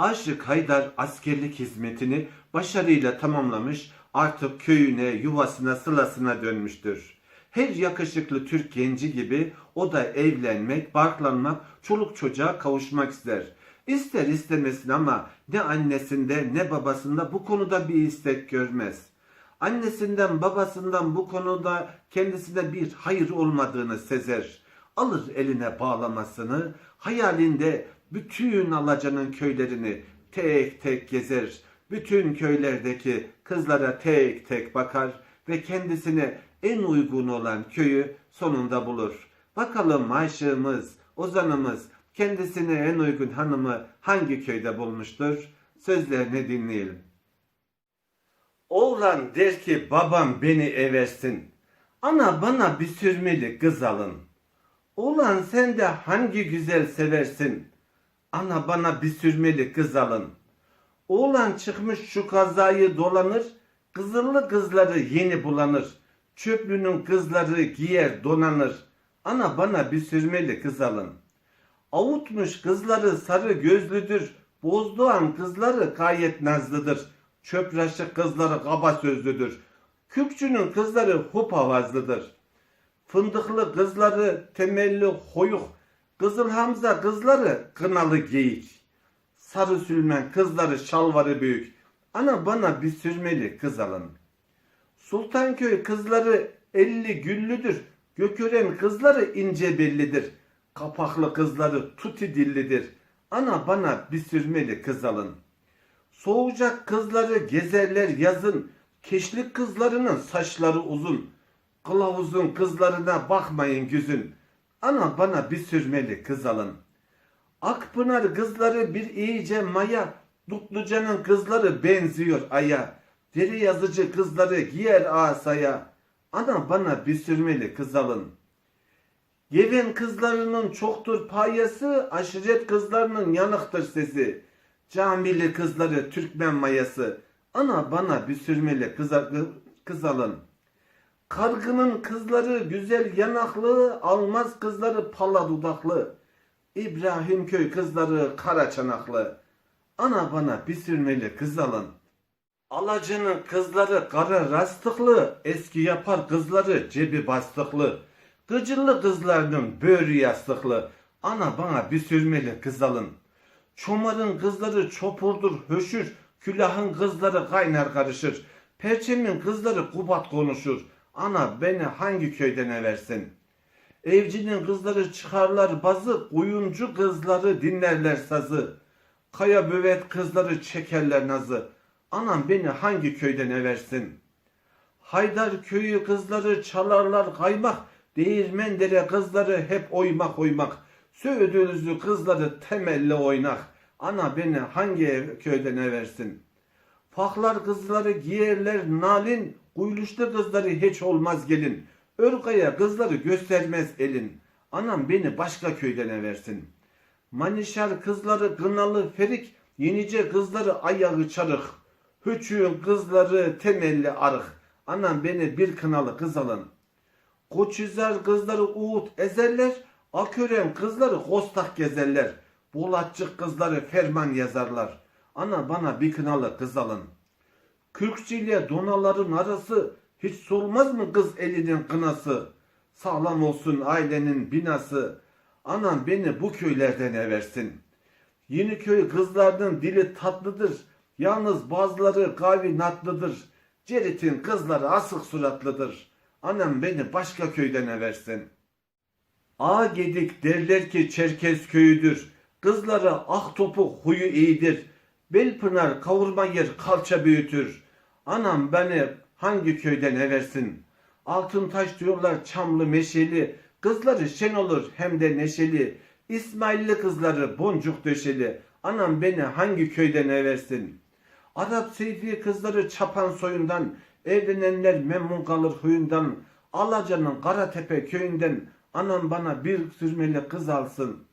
Aşık Haydar askerlik hizmetini başarıyla tamamlamış, artık köyüne, yuvasına, sılasına dönmüştür. Her yakışıklı Türk genci gibi o da evlenmek, barklanmak, çoluk çocuğa kavuşmak ister. İster istemesin ama ne annesinde ne babasında bu konuda bir istek görmez. Annesinden babasından bu konuda kendisine bir hayır olmadığını sezer. Alır eline bağlamasını, hayalinde bütün Alacanın köylerini tek tek gezer. Bütün köylerdeki kızlara tek tek bakar ve kendisine en uygun olan köyü sonunda bulur. Bakalım aşığımız, ozanımız kendisine en uygun hanımı hangi köyde bulmuştur? Sözlerini dinleyelim. Oğlan der ki babam beni eversin. Ana bana bir sürmeli kız alın. Oğlan sen de hangi güzel seversin. Ana bana bir sürmeli kız alın. Oğlan çıkmış şu kazayı dolanır. Kızıllı kızları yeni bulanır. Çöplünün kızları giyer donanır. Ana bana bir sürmeli kız alın. Avutmuş kızları sarı gözlüdür. Bozdoğan kızları gayet nazlıdır. Çöpraşı kızları kaba sözlüdür. Kürkçünün kızları hup avazlıdır. Fındıklı kızları temelli hoyuk. Kızıl Hamza kızları kınalı geyik. Sarı sülmen kızları şalvarı büyük. Ana bana bir sürmeli kız alın. Sultanköy kızları elli güllüdür. Gökören kızları ince bellidir. Kapaklı kızları tuti dillidir. Ana bana bir sürmeli kız alın. Soğucak kızları gezerler yazın. Keşlik kızlarının saçları uzun. Kılavuzun kızlarına bakmayın güzün. Ana bana bir sürmeli kız alın. Akpınar kızları bir iyice maya. Dutlucanın kızları benziyor aya. Deri yazıcı kızları giyer asaya. Ana bana bir sürmeli kız alın. Geven kızlarının çoktur payası, aşiret kızlarının yanıktır sesi. Camili kızları Türkmen mayası. Ana bana bir sürmeli kız, kız alın. Kargının kızları güzel yanaklı, almaz kızları pala dudaklı. İbrahim köy kızları kara çanaklı. Ana bana bir sürmeli kız alın. Alacının kızları kara rastıklı, eski yapar kızları cebi bastıklı. Gıcırlı kızlarının böğrü yastıklı. Ana bana bir sürmeli kız alın. Çomarın kızları çopurdur höşür. Külahın kızları kaynar karışır. Perçemin kızları kubat konuşur. Ana beni hangi köyden eversin? Evcinin kızları çıkarlar bazı, oyuncu kızları dinlerler sazı. Kaya büvet kızları çekerler nazı. Anam beni hangi köyden eversin? Haydar köyü kızları çalarlar kaymak. Değirmen dere kızları hep oymak oymak. Söğüdülüzlü kızları temelli oynak. Ana beni hangi köyden eversin? Faklar kızları giyerler nalin. Kuyluşlu kızları hiç olmaz gelin. Örkaya kızları göstermez elin. Anam beni başka köyden eversin. Manişar kızları kınalı ferik. Yenice kızları ayağı çarık. Hüçüğün kızları temelli arık. Anam beni bir kınalı kız alın. Koçüzer kızları uğut ezerler. Akören kızları kostak gezerler. Bulatçık kızları ferman yazarlar. Ana bana bir kınalı kız alın. Kürkçü ile donaların arası hiç sormaz mı kız elinin kınası? Sağlam olsun ailenin binası. Anam beni bu köylerden eversin. Yeni köy kızlarının dili tatlıdır. Yalnız bazıları kavi natlıdır. Cerit'in kızları asık suratlıdır. Anam beni başka köyden eversin. A gedik derler ki Çerkez köyüdür. Kızları ah topu huyu iyidir. Belpınar kavurma yer kalça büyütür. Anam beni hangi köyden eversin? Altın taş diyorlar çamlı meşeli. Kızları şen olur hem de neşeli. İsmailli kızları boncuk döşeli. Anam beni hangi köyden eversin? Arap Seyfi kızları çapan soyundan. Evlenenler memnun kalır huyundan. Alacanın Karatepe köyünden. Anam bana bir sürmeli kız alsın.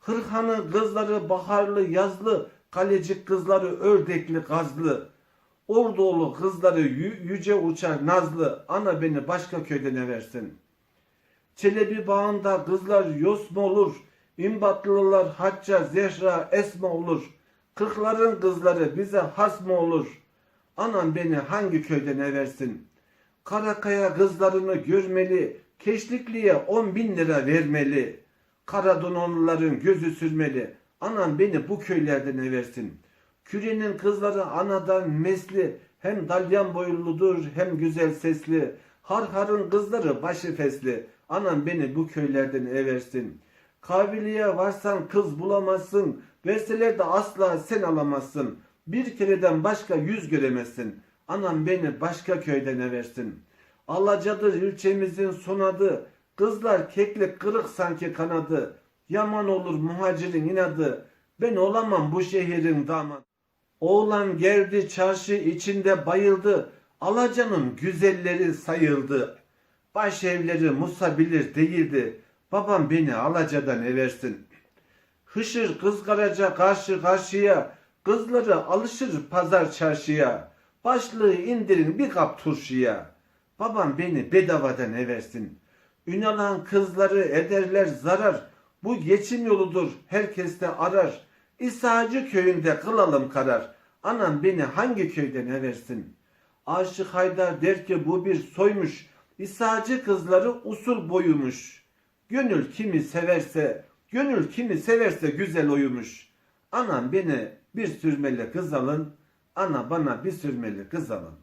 Hırhanın kızları baharlı yazlı. Kalecik kızları ördekli gazlı. Ordoğlu kızları yü- yüce uçar nazlı. Ana beni başka köyden eversin. Çelebi bağında kızlar yosma olur. İmbatlılar hacca zehra esma olur. Kırkların kızları bize has mı olur? Anam beni hangi köyden eversin? Karakaya kızlarını görmeli, keşlikliye on bin lira vermeli. Karadononluların gözü sürmeli. Anam beni bu köylerden eversin. Kürenin kızları anadan mesli, hem dalyan boyludur hem güzel sesli. Harharın kızları başı fesli. Anam beni bu köylerden eversin. Kabiliye varsan kız bulamazsın. Verseler de asla sen alamazsın. Bir kereden başka yüz göremezsin. Anam beni başka köyden eversin. Alacadır ilçemizin son adı. Kızlar keklik kırık sanki kanadı. Yaman olur muhacirin inadı. Ben olamam bu şehrin damat. Oğlan geldi çarşı içinde bayıldı. Alacanın güzelleri sayıldı. Baş evleri Musa bilir değildi. Babam beni alacadan eversin. Hışır kızgaraca karşı karşıya. Kızları alışır pazar çarşıya. Başlığı indirin bir kap turşuya. Babam beni bedavadan eversin. Ünalan kızları ederler zarar. Bu geçim yoludur herkes de arar. İsa'cı köyünde kılalım karar. Anam beni hangi köyden eversin? Aşık Haydar der ki bu bir soymuş. İsa'cı kızları usul boyumuş. Gönül kimi severse, gönül kimi severse güzel oyumuş. Anam beni bir sürmeli kız alın, ana bana bir sürmeli kız alın.